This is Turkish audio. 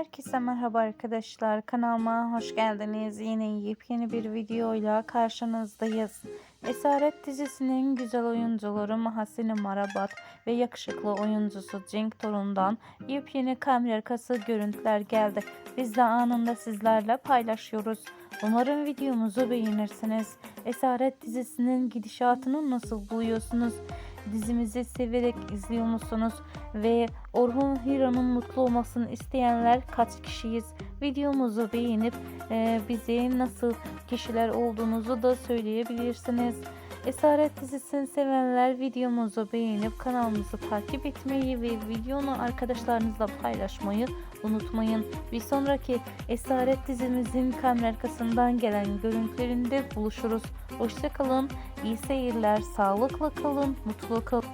Herkese merhaba arkadaşlar. Kanalıma hoş geldiniz. Yine yepyeni bir videoyla karşınızdayız. Esaret dizisinin güzel oyuncuları Mahasine Marabat ve yakışıklı oyuncusu Cenk Torun'dan yepyeni kamera arkası görüntüler geldi. Biz de anında sizlerle paylaşıyoruz. Umarım videomuzu beğenirsiniz. Esaret dizisinin gidişatını nasıl buluyorsunuz? Dizimizi severek izliyor musunuz? Ve Orhun Hira'nın mutlu olmasını isteyenler kaç kişiyiz? Videomuzu beğenip e, bize nasıl kişiler olduğunuzu da söyleyebilirsiniz. Esaret dizisini sevenler videomuzu beğenip kanalımızı takip etmeyi ve videonu arkadaşlarınızla paylaşmayı unutmayın. Bir sonraki Esaret dizimizin kamera arkasından gelen görüntülerinde buluşuruz. Hoşçakalın, iyi seyirler, sağlıkla kalın, mutlu kalın.